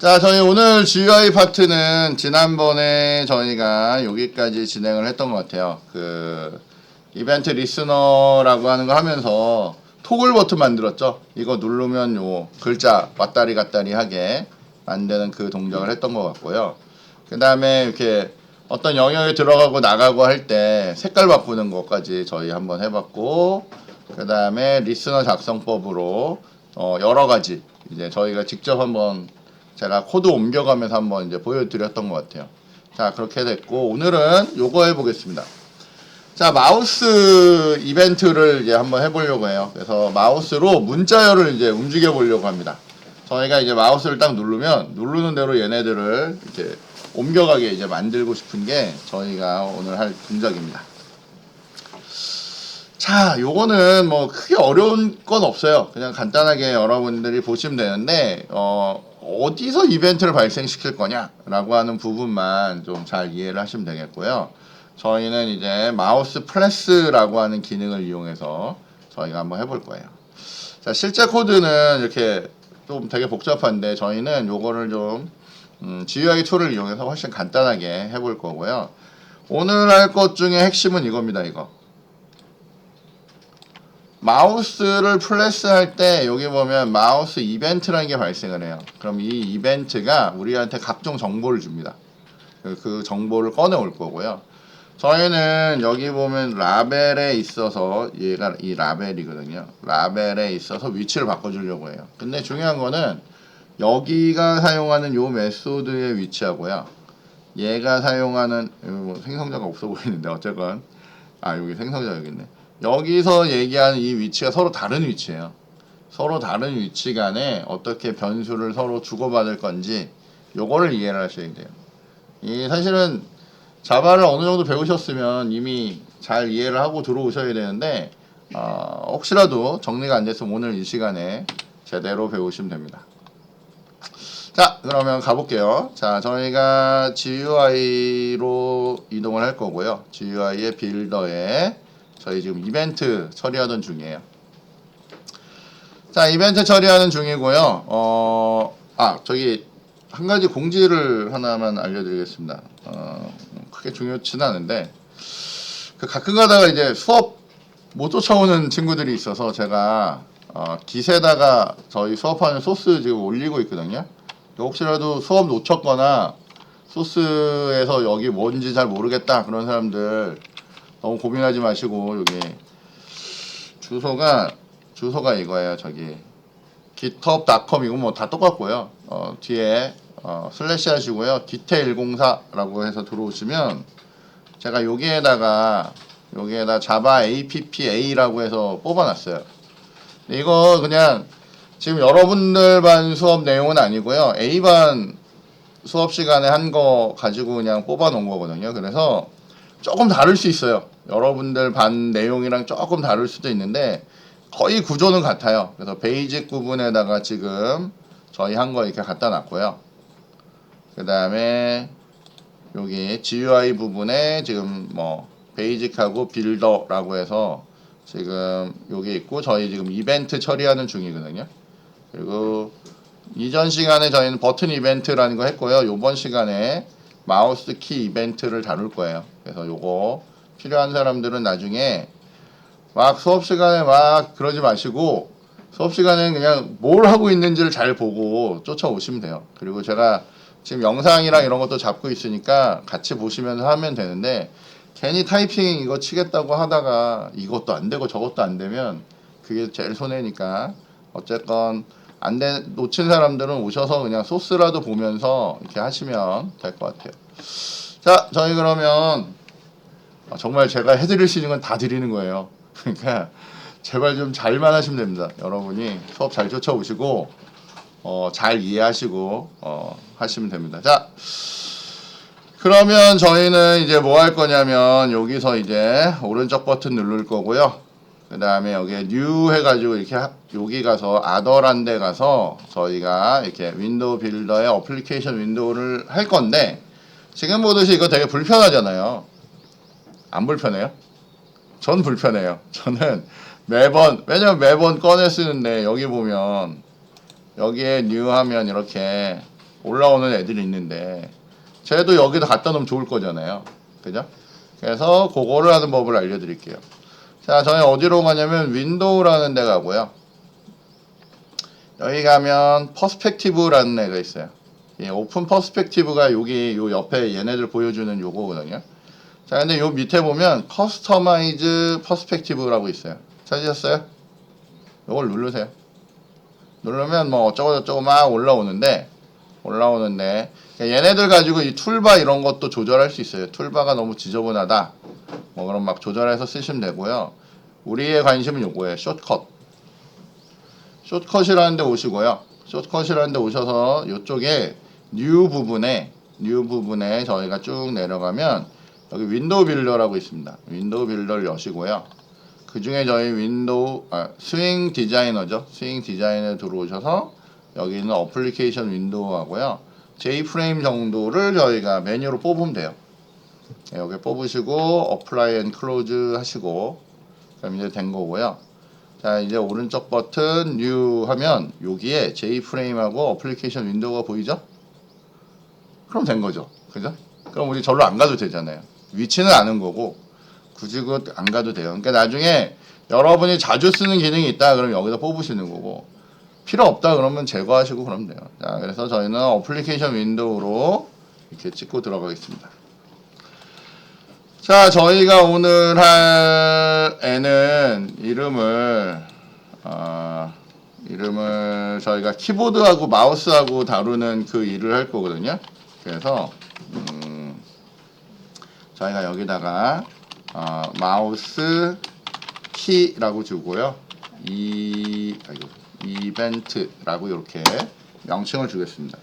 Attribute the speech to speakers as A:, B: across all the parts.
A: 자, 저희 오늘 GUI 파트는 지난번에 저희가 여기까지 진행을 했던 것 같아요. 그 이벤트 리스너라고 하는 거 하면서 토글 버튼 만들었죠. 이거 누르면 요 글자 왔다리 갔다리 하게 만드는 그 동작을 했던 것 같고요. 그 다음에 이렇게 어떤 영역에 들어가고 나가고 할 때 색깔 바꾸는 것까지 저희 한번 해봤고, 그 다음에 리스너 작성법으로 어, 여러 가지 이제 저희가 직접 한번 제가 코드 옮겨가면서 한번 이제 보여드렸던 것 같아요. 자 그렇게 됐고 오늘은 요거 해보겠습니다. 자 마우스 이벤트를 이제 한번 해보려고 해요. 그래서 마우스로 문자열을 이제 움직여 보려고 합니다. 저희가 이제 마우스를 딱 누르면 누르는 대로 얘네들을 이렇게 옮겨가게 이제 만들고 싶은 게 저희가 오늘 할 동작입니다. 자, 요거는 뭐 크게 어려운 건 없어요. 그냥 간단하게 여러분들이 보시면 되는데, 어, 어디서 이벤트를 발생시킬 거냐라고 하는 부분만 좀 잘 이해를 하시면 되겠고요. 저희는 이제 마우스 프레스라고 하는 기능을 이용해서 저희가 한번 해볼 거예요. 자, 실제 코드는 이렇게 좀 되게 복잡한데 저희는 요거를 좀 음, GUI 툴을 이용해서 훨씬 간단하게 해볼 거고요. 오늘 할 것 중에 핵심은 이겁니다, 이거. 마우스를 플래스할 때 여기 보면 마우스 이벤트라는 게 발생을 해요. 그럼 이 이벤트가 우리한테 각종 정보를 줍니다. 그- 그 정보를 꺼내 올 거고요. 저희는 여기 보면 라벨에 있어서 얘가 이 라벨이거든요. 라벨에 있어서 위치를 바꿔주려고 해요. 근데 중요한 거는 여기가 사용하는 요 메소드의 위치하고요. 얘가 사용하는 뭐 생성자가 없어 보이는데 어쨌건 아 여기 생성자 여기 있네. 여기서 얘기하는 이 위치가 서로 다른 위치예요. 서로 다른 위치 간에 어떻게 변수를 서로 주고받을 건지 요거를 이해를 하셔야 돼요. 이 사실은 자바를 어느 정도 배우셨으면 이미 잘 이해를 하고 들어오셔야 되는데 어, 혹시라도 정리가 안 됐으면 오늘 이 시간에 제대로 배우시면 됩니다. 자, 그러면 가볼게요. 자, 저희가 GUI로 이동을 할 거고요. GUI의 빌더에 저희 지금 이벤트 처리하던 중이에요. 자, 이벤트 처리하는 중이고요. 어, 아, 저기 한 가지 공지를 하나만 알려드리겠습니다. 어, 크게 중요치는 않은데 그 가끔 가다가 이제 수업 못 쫓아오는 친구들이 있어서 제가 어, 기세다가 저희 수업하는 소스 지금 올리고 있거든요. 혹시라도 수업 놓쳤거나 소스에서 여기 뭔지 잘 모르겠다 그런 사람들 너무 고민하지 마시고 여기. 주소가 주소가 이거예요 저기. github.com이고 뭐 다 똑같고요. 어, 뒤에 어, 슬래시 하시고요. 기태104라고 해서 들어오시면 제가 여기에다가 여기에다 자바 appa라고 해서 뽑아놨어요. 이거 그냥 지금 여러분들 반 수업 내용은 아니고요. A반 수업 시간에 한 거 가지고 그냥 뽑아 놓은 거거든요. 그래서 조금 다를 수 있어요. 여러분들 반 내용이랑 조금 다를 수도 있는데 거의 구조는 같아요. 그래서 베이직 부분에다가 지금 저희 한 거 이렇게 갖다 놨고요. 그 다음에 여기 GUI 부분에 지금 뭐 베이직하고 빌더라고 해서 지금 여기 있고 저희 지금 이벤트 처리하는 중이거든요. 그리고 이전 시간에 저희는 버튼 이벤트라는 거 했고요. 요번 시간에 마우스 키 이벤트를 다룰 거예요. 그래서 요거 필요한 사람들은 나중에 막 수업 시간에 막 그러지 마시고 수업 시간에 그냥 뭘 하고 있는지를 잘 보고 쫓아오시면 돼요. 그리고 제가 지금 영상이랑 이런 것도 잡고 있으니까 같이 보시면서 하면 되는데 괜히 타이핑 이거 치겠다고 하다가 이것도 안 되고 저것도 안 되면 그게 제일 손해니까 어쨌건 안 돼, 놓친 사람들은 오셔서 그냥 소스라도 보면서 이렇게 하시면 될 것 같아요. 자, 저희 그러면 아, 정말 제가 해드릴 수 있는 건 다 드리는 거예요. 그러니까 제발 좀 잘만 하시면 됩니다. 여러분이 수업 잘 쫓아오시고 어, 잘 이해하시고 어, 하시면 됩니다. 자, 그러면 저희는 이제 뭐 할 거냐면 여기서 이제 오른쪽 버튼 누를 거고요. 그 다음에 여기에 new 해가지고 이렇게 하- 여기 가서 아더란 데 가서 저희가 이렇게 윈도우 빌더의 어플리케이션 윈도우를 할 건데 지금 보듯이 이거 되게 불편하잖아요. 안 불편해요? 전 불편해요. 저는 매번 왜냐면 매번 꺼내 쓰는데 여기 보면 여기에 new 하면 이렇게 올라오는 애들이 있는데 쟤도 여기다 갖다 놓으면 좋을 거잖아요. 그죠? 그래서 그거를 하는 법을 알려드릴게요. 자, 저희 어디로 가냐면 윈도우라는 데 가고요. 여기 가면 퍼스펙티브라는 애가 있어요. 이 오픈 퍼스펙티브가 여기 요 옆에 얘네들 보여주는 요거거든요. 자, 근데 요 밑에 보면 커스터마이즈 퍼스펙티브라고 있어요. 찾으셨어요? 요걸 누르세요. 누르면 뭐 어쩌고 저쩌고 막 올라오는데 올라오는데 그러니까 얘네들 가지고 이 툴바 이런 것도 조절할 수 있어요. 툴바가 너무 지저분하다. 뭐 그럼 막 조절해서 쓰시면 되고요. 우리의 관심은 요거예요. 숏컷. 숏컷이라는 데 오시고요. 숏컷이라는 데 오셔서 이쪽에 뉴 부분에 뉴 부분에 저희가 쭉 내려가면 여기 윈도우 빌더라고 있습니다. 윈도우 빌더를 여시고요. 그 중에 저희 윈도우 아, 스윙 디자이너죠. 스윙 디자이너에 들어오셔서 여기 있는 어플리케이션 윈도우 하고요. J프레임 정도를 저희가 메뉴로 뽑으면 돼요. 네, 여기 뽑으시고 어플라이 앤 클로즈 하시고 그럼 이제 된 거고요. 자 이제 오른쪽 버튼 뉴 하면 여기에 J프레임하고 어플리케이션 윈도우가 보이죠? 그럼 된 거죠. 그죠? 그럼 우리 절로 안 가도 되잖아요. 위치는 아는 거고 굳이 그안 가도 돼요. 그러니까 나중에 여러분이 자주 쓰는 기능이 있다 그러면 여기다 뽑으시는 거고 필요 없다 그러면 제거하시고 그러면 돼요. 자, 그래서 저희는 어플리케이션 윈도우로 이렇게 찍고 들어가겠습니다. 자, 저희가 오늘 할 애는 이름을 어, 이름을 저희가 키보드하고 마우스하고 다루는 그 일을 할 거거든요. 그래서 음, 저희가 여기다가 어, 마우스 키라고 주고요. 이 아이고, 이벤트라고 이렇게 명칭을 주겠습니다.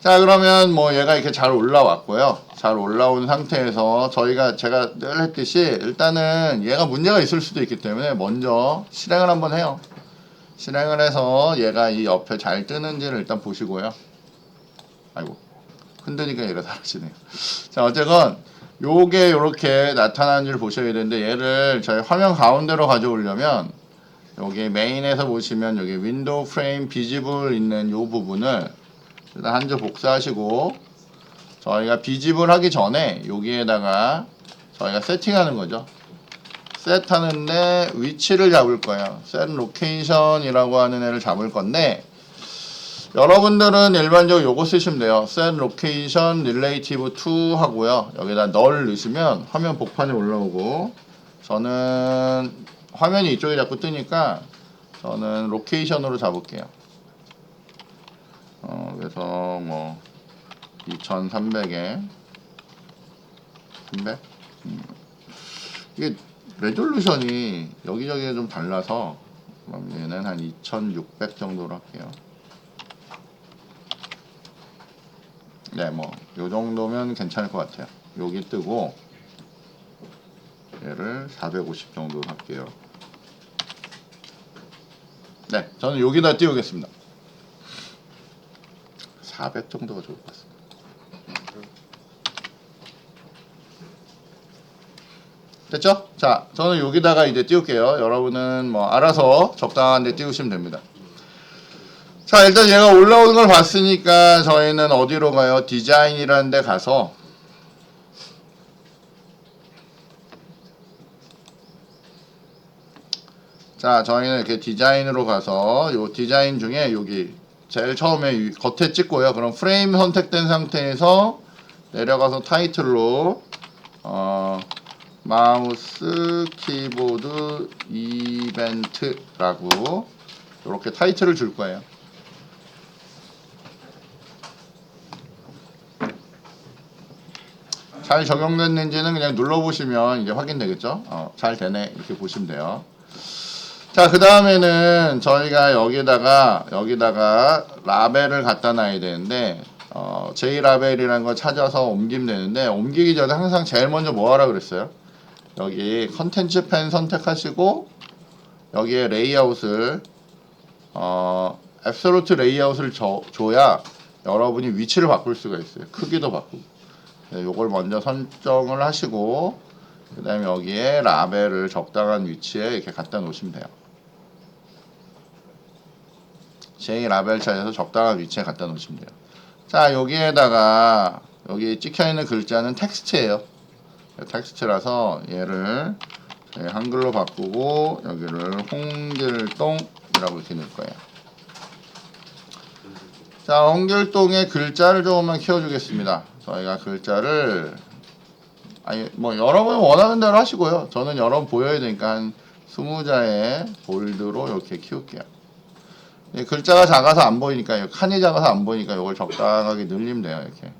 A: 자 그러면 뭐 얘가 이렇게 잘 올라왔고요. 잘 올라온 상태에서 저희가 제가 늘 했듯이 일단은 얘가 문제가 있을 수도 있기 때문에 먼저 실행을 한번 해요. 실행을 해서 얘가 이 옆에 잘 뜨는지를 일단 보시고요. 아이고 흔드니까 얘가 사라지네요. 자 어쨌건 요게 이렇게 나타나는지를 보셔야 되는데 얘를 저희 화면 가운데로 가져오려면 여기 메인에서 보시면 여기 윈도우 프레임 비지블 있는 요 부분을 일단 한줄 복사하시고 저희가 비집을 하기 전에 여기에다가 저희가 세팅하는 거죠. 셋 하는데 위치를 잡을 거예요. 셋 로케이션이라고 하는 애를 잡을 건데 여러분들은 일반적으로 요거 쓰시면 돼요. set location relative to 하고요. 여기다 널 넣으시면 화면 복판에 올라오고 저는 화면이 이쪽에 자꾸 뜨니까 저는 로케이션으로 잡을게요. 어, 그래서 뭐 2300에 300? 음. 이게 레졸루션이 여기저기 좀 달라서 그럼 얘는 한 2600 정도로 할게요. 네, 뭐, 요 정도면 괜찮을 것 같아요. 여기 뜨고, 얘를 450 정도로 할게요. 네, 저는 여기다 띄우겠습니다. 400 정도가 좋을 것 같습니다. 됐죠? 자, 저는 여기다가 이제 띄울게요. 여러분은 뭐 알아서 적당한 데 띄우시면 됩니다. 자, 일단 얘가 올라오는 걸 봤으니까 저희는 어디로 가요? 디자인이라는 데 가서 자, 저희는 이렇게 디자인으로 가서 요 디자인 중에 여기 제일 처음에 이 겉에 찍고요. 그럼 프레임 선택된 상태에서 내려가서 타이틀로 어, 마우스 키보드 이벤트라고 이렇게 타이틀을 줄 거예요. 잘 적용됐는지는 그냥 눌러보시면 이제 확인되겠죠? 어, 잘 되네 이렇게 보시면 돼요. 자, 그 다음에는 저희가 여기다가, 여기다가 라벨을 갖다 놔야 되는데, 어, J 라벨이라는 걸 찾아서 옮기면 되는데, 옮기기 전에 항상 제일 먼저 뭐 하라 그랬어요? 여기 컨텐츠 펜 선택하시고, 여기에 레이아웃을, 어, 앱솔루트 레이아웃을 줘, 줘야 여러분이 위치를 바꿀 수가 있어요. 크기도 바꾸고. 네, 요걸 먼저 선정을 하시고, 그 다음에 여기에 라벨을 적당한 위치에 이렇게 갖다 놓으시면 돼요. 제 라벨 차에서 적당한 위치에 갖다 놓으시면 돼요. 자, 여기에다가 여기 찍혀 있는 글자는 텍스트예요. 텍스트라서 얘를 네, 한글로 바꾸고 여기를 홍길동이라고 이렇게 넣을 거예요. 자, 홍길동의 글자를 조금만 키워주겠습니다. 저희가 글자를 아니 뭐 여러분 원하는 대로 하시고요. 저는 여러분 보여야 되니까 한 20자의 볼드로 이렇게 키울게요. 이 글자가 작아서 안 보이니까 요 칸이 작아서 안 보이니까 이걸 적당하게 늘리면 돼요. 이렇게.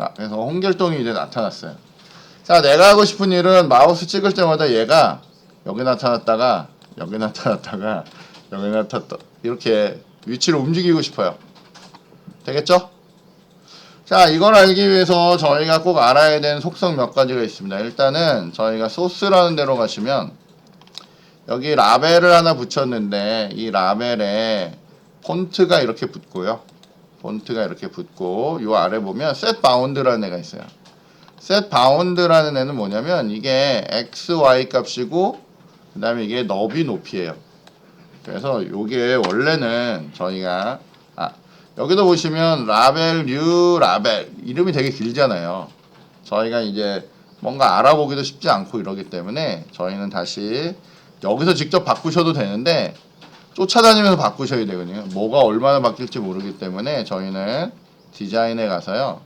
A: 자, 그래서 홍길동이 이제 나타났어요. 자, 내가 하고 싶은 일은 마우스 찍을 때마다 얘가 여기 나타났다가 여기 나타났다가 여기 나타났다 이렇게 위치를 움직이고 싶어요. 되겠죠? 자, 이걸 알기 위해서 저희가 꼭 알아야 되는 속성 몇 가지가 있습니다. 일단은 저희가 소스라는 데로 가시면 여기 라벨을 하나 붙였는데 이 라벨에 폰트가 이렇게 붙고요. 폰트가 이렇게 붙고 요 아래 보면 set bound라는 애가 있어요. set bound라는 애는 뭐냐면 이게 x, y 값이고 그 다음에 이게 너비 높이에요. 그래서 요게 원래는 저희가 아 여기도 보시면 라벨, 뉴 라벨 이름이 되게 길잖아요. 저희가 이제 뭔가 알아보기도 쉽지 않고 이러기 때문에 저희는 다시 여기서 직접 바꾸셔도 되는데 쫓아다니면서 바꾸셔야 되거든요. 뭐가 얼마나 바뀔지 모르기 때문에 저희는 디자인에 가서요.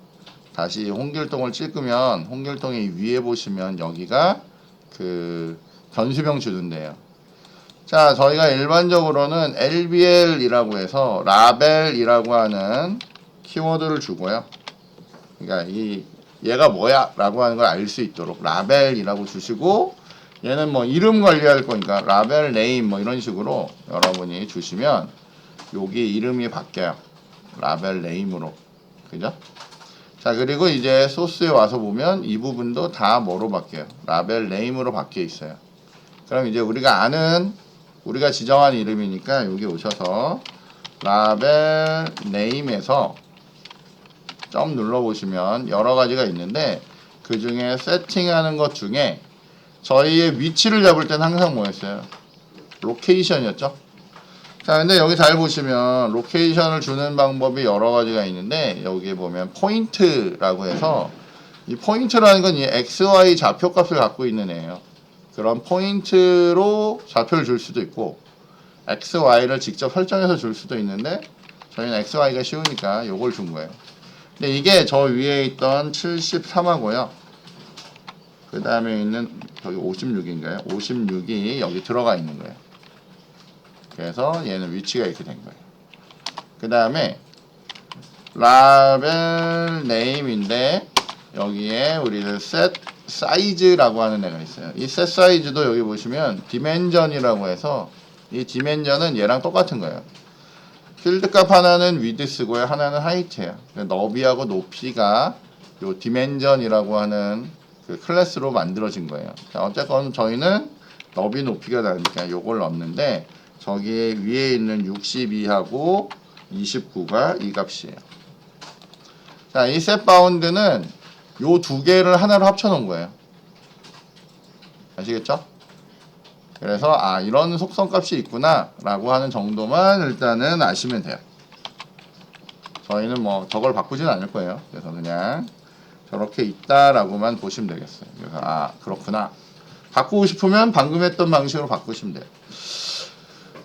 A: 다시 홍길동을 찍으면 홍길동이 위에 보시면 여기가 그 변수명 주는 데요. 자, 저희가 일반적으로는 LBL이라고 해서 라벨이라고 하는 키워드를 주고요. 그러니까 이 얘가 뭐야라고 하는 걸 알 수 있도록 라벨이라고 주시고 얘는 뭐 이름 관리할 거니까 라벨 네임 뭐 이런 식으로 여러분이 주시면 여기 이름이 바뀌어요. 라벨 네임으로. 그죠? 자, 그리고 이제 소스에 와서 보면 이 부분도 다 뭐로 바뀌어요? 라벨 네임으로 바뀌어 있어요. 그럼 이제 우리가 아는 우리가 지정한 이름이니까 여기 오셔서 라벨 네임에서 점 눌러 보시면 여러 가지가 있는데 그 중에 세팅하는 것 중에 저희의 위치를 잡을 땐 항상 뭐였어요? 로케이션이었죠. 자, 근데 여기 잘 보시면 로케이션을 주는 방법이 여러 가지가 있는데 여기 보면 포인트라고 해서 이 포인트라는 건 이 XY 좌표 값을 갖고 있는 애예요. 그런 포인트로 좌표를 줄 수도 있고 x, y를 직접 설정해서 줄 수도 있는데 저희는 x, y가 쉬우니까 요걸 준 거예요. 근데 이게 저 위에 있던 73하고요. 그 다음에 있는 저기 56인가요? 56이 여기 들어가 있는 거예요. 그래서 얘는 위치가 이렇게 된 거예요. 그 다음에 라벨 네임인데 여기에 우리는 set 사이즈라고 하는 애가 있어요. 이 set 사이즈도 여기 보시면 디멘전이라고 해서 이 디멘전은 얘랑 똑같은 거예요. 필드 값 하나는 위드스고요. 하나는 하이트예요. 너비하고 높이가 요 디멘전이라고 하는 그 클래스로 만들어진 거예요. 자, 어쨌건 저희는 너비 높이가 다르니까 요걸 넣었는데 저기 위에 있는 62하고 29가 이 값이에요. 자, 이 set bound는 요 두 개를 하나로 합쳐 놓은 거예요. 아시겠죠? 그래서 아 이런 속성 값이 있구나 라고 하는 정도만 일단은 아시면 돼요. 저희는 뭐 저걸 바꾸진 않을 거예요. 그래서 그냥 저렇게 있다라고만 보시면 되겠어요. 그래서 아 그렇구나. 바꾸고 싶으면 방금 했던 방식으로 바꾸시면 돼요.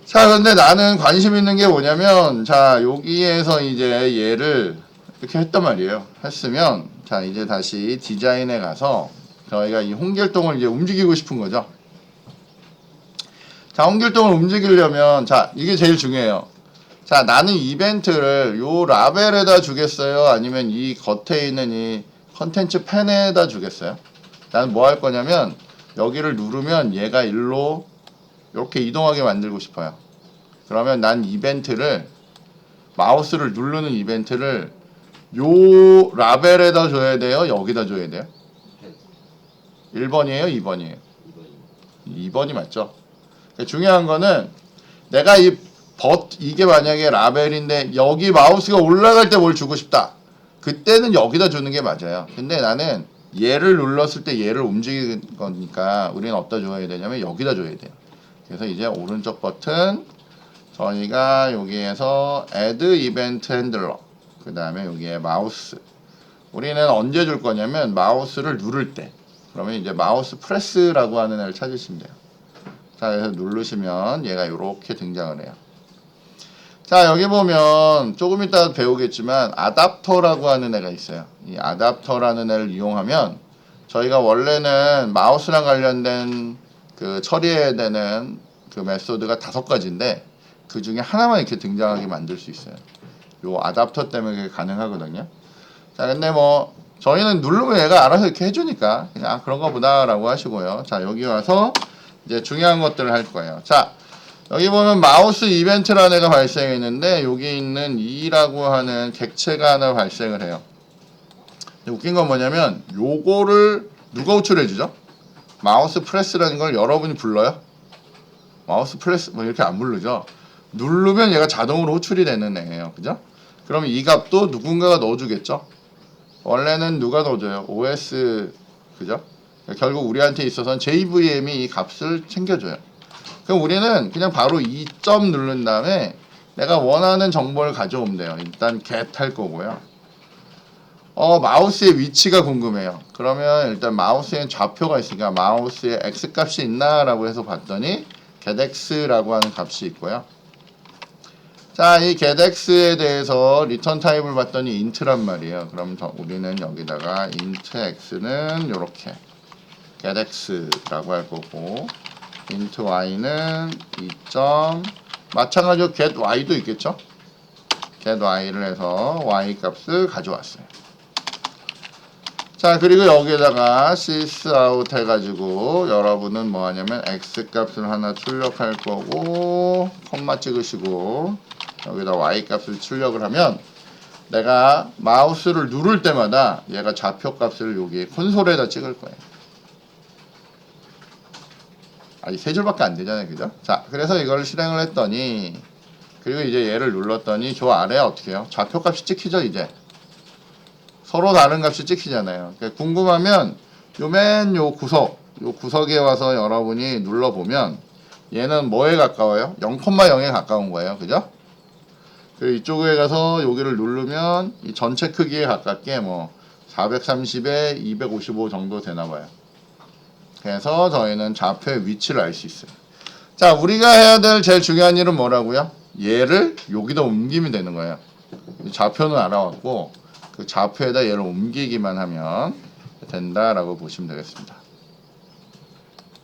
A: 자, 근데 나는 관심 있는 게 뭐냐면, 자, 여기에서 이제 얘를 이렇게 했단 말이에요. 했으면, 자, 이제 다시 디자인에 가서 저희가 이 홍길동을 이제 움직이고 싶은 거죠. 자, 홍길동을 움직이려면, 자, 이게 제일 중요해요. 자, 나는 이벤트를 요 라벨에다 주겠어요? 아니면 이 겉에 있는 이 컨텐츠 펜에다 주겠어요? 나는 뭐 할 거냐면, 여기를 누르면 얘가 일로 이렇게 이동하게 만들고 싶어요. 그러면 난 이벤트를 마우스를 누르는 이벤트를 요 라벨에다 줘야 돼요? 여기다 줘야 돼요? 1번이에요? 2번이에요? 2번이 맞죠? 중요한 거는 내가 이 버, 이게 만약에 라벨인데 여기 마우스가 올라갈 때 뭘 주고 싶다. 그때는 여기다 주는 게 맞아요. 근데 나는 얘를 눌렀을 때 얘를 움직이는 거니까 우리는 어디다 줘야 되냐면 여기다 줘야 돼요. 그래서 이제 오른쪽 버튼 저희가 여기에서 add event handler 그 다음에 여기에 마우스 우리는 언제 줄 거냐면 마우스를 누를 때 그러면 이제 마우스 프레스라고 하는 애를 찾으시면 돼요. 자 그래서 누르시면 얘가 이렇게 등장을 해요. 자 여기 보면 조금 이따 배우겠지만 아답터라고 하는 애가 있어요. 이 아답터라는 애를 이용하면 저희가 원래는 마우스랑 관련된 그 처리해야 되는 그 메소드가 다섯 가지인데 그 중에 하나만 이렇게 등장하게 만들 수 있어요. 요 아답터 때문에 그게 가능하거든요. 자 근데 뭐 저희는 누르면 얘가 알아서 이렇게 해주니까 그냥 아, 그런가 보다라고 하시고요. 자 여기 와서 이제 중요한 것들을 할 거예요. 자 여기 보면 마우스 이벤트라는 애가 발생했는데 여기 있는 2라고 하는 객체가 하나 발생을 해요. 웃긴 건 뭐냐면 요거를 누가 호출해 주죠? 마우스 프레스라는 걸 여러분이 불러요? 마우스 프레스 뭐 이렇게 안 부르죠? 누르면 얘가 자동으로 호출이 되는 애예요. 그죠? 그러면 이 값도 누군가가 넣어주겠죠? 원래는 누가 넣어줘요? OS 그죠? 결국 우리한테 있어서는 JVM이 이 값을 챙겨줘요. 그럼 우리는 그냥 바로 2점 누른 다음에 내가 원하는 정보를 가져오면 돼요. 일단 get 할 거고요. 어, 마우스의 위치가 궁금해요. 그러면 일단 마우스엔 좌표가 있으니까 마우스에 x 값이 있나 라고 해서 봤더니 getx라고 하는 값이 있고요. 자, 이 getx에 대해서 리턴 타입을 봤더니 int란 말이에요. 그럼 저- 우리는 여기다가 int x는 이렇게 getx라고 할 거고 int y는 2점 마찬가지로 get y도 있겠죠? get y를 해서 y 값을 가져왔어요. 자 그리고 여기에다가 sys out 해가지고 여러분은 뭐 하냐면 x 값을 하나 출력할 거고 콤마 찍으시고 여기다 y 값을 출력을 하면 내가 마우스를 누를 때마다 얘가 좌표 값을 여기 콘솔에다 찍을 거예요. 아니 세 줄밖에 안 되잖아요, 그죠? 자, 그래서 이걸 실행을 했더니 그리고 이제 얘를 눌렀더니 저 아래에 어떻게 해요? 좌표 값이 찍히죠, 이제. 서로 다른 값이 찍히잖아요. 그러니까 궁금하면 요맨 요 구석, 요 구석에 와서 여러분이 눌러보면 얘는 뭐에 가까워요? 0,0에 가까운 거예요, 그죠? 그리고 이쪽에 가서 여기를 누르면 이 전체 크기에 가깝게 뭐 430에 255 정도 되나 봐요. 그래서 저희는 좌표의 위치를 알 수 있어요. 자, 우리가 해야 될 제일 중요한 일은 뭐라고요? 얘를 여기다 옮기면 되는 거예요. 이 좌표는 알아왔고 그 좌표에다 얘를 옮기기만 하면 된다라고 보시면 되겠습니다.